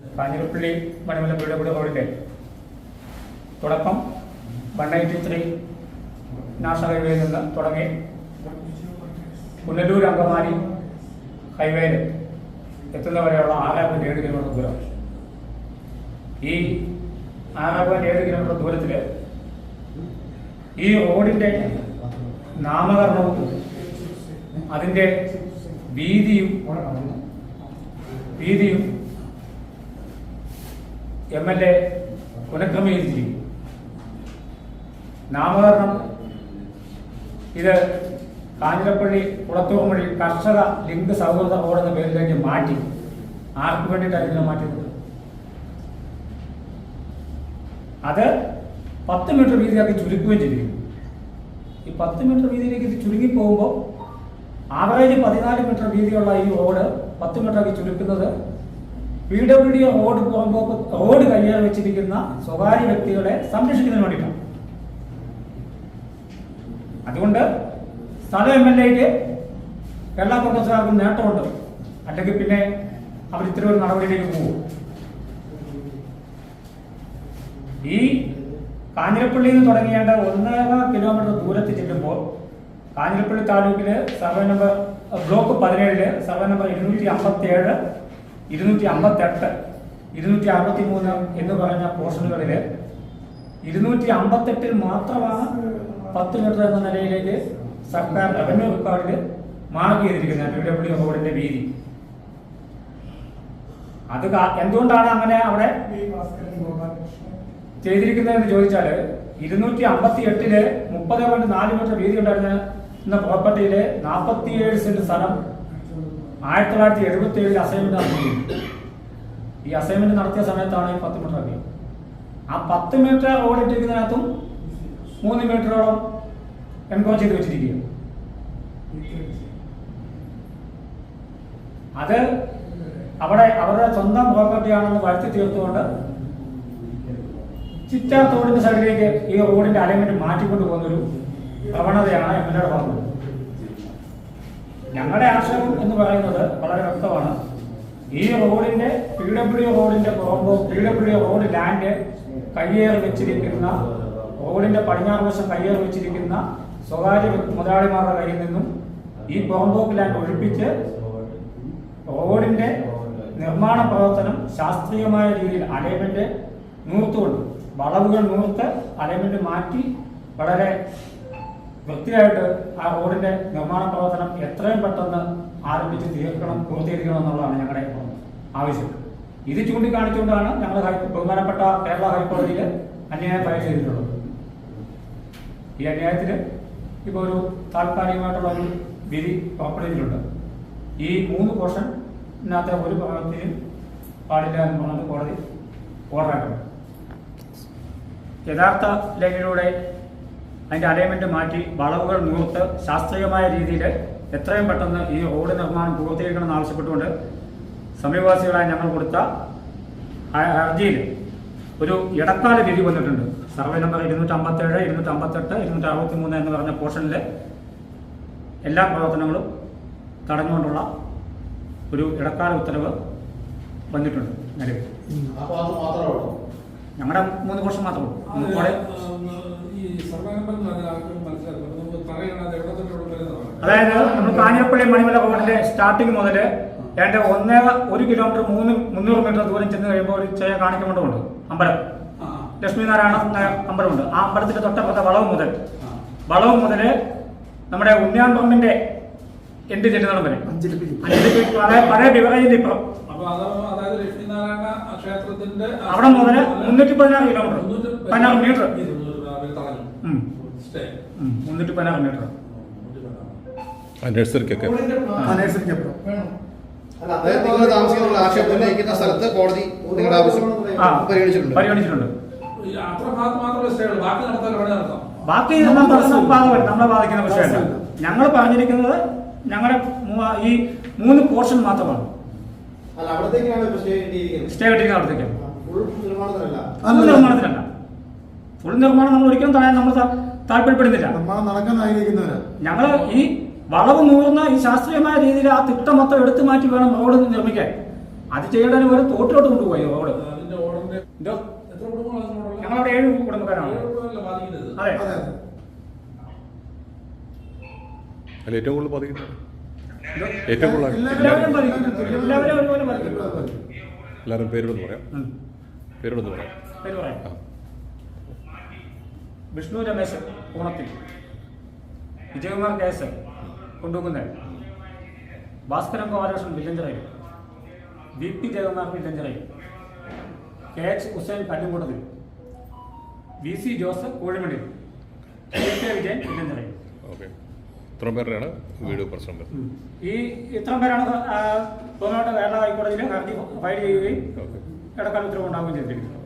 കാഞ്ഞിരപ്പള്ളി മണിമല പീഡപുടി റോഡിന്റെ തുടക്കം one ninety three national ഹൈവേയിൽ നിന്ന് തുടങ്ങി പുനലൂർ അങ്കമാലി ഹൈവേയിൽ എത്തുന്നവരെയുള്ള ആറ് പോയിന്റ് ഏഴ് കിലോമീറ്റർ ദൂരം. ഈ ആറ് പോയിന്റ് ഏഴ് കിലോമീറ്റർ ദൂരത്തിൽ ഈ റോഡിന്റെ നാമകരണവും അതിന്റെ വീതിയും വീതിയും എം എൽ എ പുനഃക്രമീകരിച്ചിരിക്കും നാമകരണം ഇത് കാഞ്ഞിരപ്പള്ളി കുളത്തൂർമൊഴി കർഷക ലിംഗ സൗഹൃദ ബോർഡ് എന്ന പേരിലേക്ക് മാറ്റി. ആർക്ക് വേണ്ടിയിട്ടാണ് ഇതിനെ മാറ്റിയത്? അത് പത്ത് മീറ്റർ വീതിയാക്കി ചുരുക്കുകയും ചെയ്തിരിക്കുന്നു. ഈ പത്ത് മീറ്റർ വീതിയിലേക്ക് ഇത് ചുരുങ്ങി പോകുമ്പോൾ ആവറേജ് പതിനാല് മീറ്റർ വീതിയുള്ള ഈ റോഡ് പത്ത് മീറ്ററാക്കി ചുരുക്കുന്നത് പി ഡബ്ല്യു ഡി റോഡ് പോകുമ്പോൾ കൈകാര്യം വെച്ചിരിക്കുന്ന സ്വകാര്യ വ്യക്തികളെ സംരക്ഷിക്കുന്നതിന് വേണ്ടിയിട്ടാണ്. അതുകൊണ്ട് സ്ഥലം എം എൽ എക്ക് കേരള കോൺഗ്രസുകാർക്ക് നേട്ടമുണ്ട്. അല്ലെങ്കിൽ പിന്നെ അവർ ഇത്ര ഒരു നടപടിയിലേക്ക് പോകും. ഈ കാഞ്ഞിരപ്പള്ളിയിൽ നിന്ന് തുടങ്ങിയേണ്ട ഒന്നര കിലോമീറ്റർ ദൂരത്തിൽ ചെല്ലുമ്പോൾ കാഞ്ഞിരപ്പള്ളി താലൂക്കിൽ സർവേ നമ്പർ ബ്ലോക്ക് പതിനേഴിൽ സർവേ നമ്പർ ഇരുന്നൂറ്റി അമ്പത്തി ഏഴ് ഇരുന്നൂറ്റി അമ്പത്തി എട്ട് ഇരുന്നൂറ്റി അറുപത്തി മൂന്ന് എന്ന് പറഞ്ഞ പോർഷനുകളിൽ ഇരുന്നൂറ്റി അമ്പത്തെട്ടിൽ മാത്രമാണ് പത്ത് മീറ്റർ എന്ന നിലയിലേക്ക് സർക്കാർ റവന്യൂ റെക്കോർഡിൽ മാർക്ക് ചെയ്തിരിക്കുന്നത് പി ഡബ്ല്യു റോഡിന്റെ വീതി അത് എന്തുകൊണ്ടാണ് അങ്ങനെ അവിടെ ചെയ്തിരിക്കുന്നത് എന്ന് ചോദിച്ചാൽ ഇരുന്നൂറ്റി അമ്പത്തി എട്ടിൽ മുപ്പത് പോയിന്റ് നാല് മീറ്റർ വീതി ഉണ്ടായിരുന്ന പ്രോപ്പർട്ടിയിൽ നാൽപ്പത്തിയേഴ് സെന്റ് സ്ഥലം ആയിരത്തി തൊള്ളായിരത്തി എഴുപത്തി ഏഴിൽ അസൈൻമെന്റ് നടത്തി ഈ അസൈൻമെന്റ് നടത്തിയ സമയത്താണ് ഈ പത്ത് മീറ്റർ ആക്കിയത് ആ പത്ത് മീറ്റർ റോഡ് ഇട്ടിരിക്കുന്നതിനകത്തും മൂന്ന് മീറ്ററോളം എൻകോ ചെയ്ത് വെച്ചിരിക്കുക അത് അവിടെ അവരുടെ സ്വന്തം പ്രോപ്പർട്ടി ആണെന്ന് വരുത്തി തീർത്തുകൊണ്ട് ചിറ്റാർ തോടിന്റെ സൈഡിലേക്ക് ഈ റോഡിന്റെ അലൈൻമെന്റ് മാറ്റിക്കൊണ്ട് പോകുന്നൊരു പ്രവണതയാണ് എം എൽ എയുടെ ഭാഗത്ത് ഞങ്ങളുടെ ആശയം എന്ന് പറയുന്നത് വളരെ വ്യക്തമാണ്. ഈ റോഡിന്റെ പി ഡബ്ല്യു റോഡിന്റെ പുറമ്പോ പി ഡബ്ല്യു റോഡ് ലാൻഡ് കയ്യേറി വെച്ചിരിക്കുന്ന റോഡിന്റെ പടിഞ്ഞാറ് വശം കയ്യേറി വെച്ചിരിക്കുന്ന സ്വകാര്യ മുതലാളിമാരുടെ കയ്യിൽ നിന്നും ഈ കോമ്പോക്ക് ലാൻഡ് ഒഴിപ്പിച്ച് റോഡിന്റെ നിർമ്മാണ പ്രവർത്തനം ശാസ്ത്രീയമായ രീതിയിൽ അലൈൻമെന്റ് നൂർത്തുകൊണ്ട് വളവുകൾ നൂർത്ത് അലൈൻമെന്റ് മാറ്റി വളരെ വൃത്തിയായിട്ട് ആ റോഡിന്റെ നിർമ്മാണ പ്രവർത്തനം എത്രയും പെട്ടെന്ന് ആരംഭിച്ച് തീർക്കണം പൂർത്തീകരിക്കണം എന്നുള്ളതാണ് ഞങ്ങളുടെ ആവശ്യം. ഇത് ചൂണ്ടിക്കാണിച്ചുകൊണ്ടാണ് ഞങ്ങൾ ബഹുമാനപ്പെട്ട കേരള ഹൈക്കോടതിയിൽ അന്യായം ഫയൽ ചെയ്തിട്ടുള്ളത്. ഈ അന്യായത്തിൽ ഇപ്പോൾ ഒരു താൽക്കാലികമായിട്ടുള്ള ഒരു വിധി പുറപ്പെടുവിച്ചിട്ടുണ്ട് ഈ മൂന്ന് പോർഷനകത്തെ ഒരു ഭാഗത്തിനും പാടില്ല എന്ന് പറഞ്ഞത് കോടതി ഓർഡറായിട്ടുണ്ട് യഥാർത്ഥ ലൈനിലൂടെ അതിന്റെ അലൈൻമെന്റ് മാറ്റി വളവുകൾ മുഹൂർത്ത് ശാസ്ത്രീയമായ രീതിയിൽ എത്രയും പെട്ടെന്ന് ഈ റോഡ് നിർമ്മാണം പൂർത്തീകരിക്കണമെന്ന് ആവശ്യപ്പെട്ടുകൊണ്ട് സമീപവാസികളായി ഞങ്ങൾ കൊടുത്ത ഹർജിയിൽ ഒരു ഇടക്കാല വിധി വന്നിട്ടുണ്ട്. സർവേ നമ്പർ ഇരുന്നൂറ്റി അമ്പത്തേഴ് ഇരുന്നൂറ്റി അമ്പത്തെട്ട് ഇരുന്നൂറ്റി അറുപത്തി മൂന്ന് എന്ന് പറഞ്ഞ പോർഷനിൽ എല്ലാ പ്രവർത്തനങ്ങളും തടഞ്ഞുകൊണ്ടുള്ള ഒരു ഇടക്കാല ഉത്തരവ് വന്നിട്ടുണ്ട്. നിലവിൽ. അപ്പോൾ അത് മാത്രമേ ഞങ്ങളുടെ മൂന്ന് പോർഷൻ മാത്രമേ ഉള്ളൂ. അതായത് നമ്മൾ കാഞ്ഞിരപ്പള്ളി മണിമല റോഡിന്റെ സ്റ്റാർട്ടിങ് മുതൽ ഏണ്ട ഒന്ന് ഒരു കിലോമീറ്റർ മൂന്ന് മുന്നൂറ് മീറ്റർ ദൂരം ചെന്ന് കഴിയുമ്പോൾ ഒരു ചെറിയ കാണിക്കമണ്ഡപമുണ്ട് അമ്പലം. ആ, ലക്ഷ്മി നാരായണ അമ്പലമുണ്ട്. ആ അമ്പലത്തിന്റെ തൊട്ടപ്പുറത്തെ വളവ് മുതൽ. വളവ് മുതൽ നമ്മുടെ ഉണ്ണിയാൻ പറമ്പിന്റെ എൻഡ് ചെല്ലുന്നിടം വരെ പഴയ പഴയ ബിവറേജിന്റെ ഇപ്പുറം അവിടെ മുതൽ മുന്നൂറ്റി പതിനാറ് കിലോമീറ്റർ പതിനാറ് മീറ്റർ മുന്നൂറ്റി പതിനാറ് മീറ്റർ നഴ്സറിക്കൊക്കെ. അതായത് നിങ്ങൾ താമസിക്കുന്ന ആക്ഷേപം ഉന്നയിക്കുന്ന സ്ഥലത്ത് കോടതി നിങ്ങളുടെ ആവശ്യം പരിഗണിച്ചിട്ടുണ്ട്. പരിഗണിച്ചിട്ടുണ്ട്. ബാക്കി നമ്മളെ ബാധിക്കുന്ന വിഷയമല്ല ഞങ്ങൾ പറഞ്ഞിരിക്കുന്നത് ഞങ്ങളുടെ ഈ മൂന്ന് പോർഷൻ മാത്രമാണ്. സ്റ്റേ കിട്ടിയിരിക്കുന്നത്? ഫുൾ നിർമ്മാണത്തിനല്ല? ഫുൾ നിർമ്മാണം നമ്മൾ ഒരിക്കലും തടയാൻ നമ്മൾ താല്പര്യപ്പെടുന്നില്ല. ഞങ്ങൾ ഈ വളവ് നൂറുന്ന ഈ ശാസ്ത്രീയമായ രീതിയിൽ ആ തിട്ട മൊത്തം എടുത്തു മാറ്റി വേണം റോഡ് നിർമ്മിക്കാൻ. അത് ചെയ്യേണ്ടതിന് ഒരു തോട്ടിലോട്ട് കൊണ്ടുപോയി റോഡ്? ഞങ്ങളവിടെ ഏഴ് കുടുംബക്കാരാണ്? അതെ. അല്ല ഏറ്റവും കൂടുതൽ ബാധിക്കുന്നത്? എന്തോ? ഏറ്റവും കൂടുതൽ എല്ലാവരും പേരോടൊന്ന് പറയാം. പേരോടൊന്ന് പറയാം. വിഷ്ണു രമേശൻ ഓണത്തിൽ. വിജയകുമാർ കേസൻ കൊണ്ടുപോകുന്ന ഭാസ്കരൻ ഗോപാലകൃഷ്ണൻ വില്ലഞ്ചറയിൽ വി പി ജയകുമാർ വില്ലഞ്ചറയിൽ കെ എച്ച് ഹുസൈൻ കല്ലുംകൂടത്തിൽ വി സി ജോസഫ് കോഴിമണിയിൽ കെ വിജയൻ വില്ലഞ്ചറയിൽ ഓക്കെ. ഇത്രയും പേരുടെയാണ് വീഡിയോ പ്രശ്നം വരുന്നത്. ഈ ഇത്രയും പേരാണ് ബഹുമാനപ്പെട്ട കേരള ഹൈക്കോടതിയിൽ ഹർജി ഫയൽ ചെയ്യുകയും ഇടക്കാല ഉത്തരവ് ഉണ്ടാവുകയും ചെയ്തിരിക്കുന്നത്.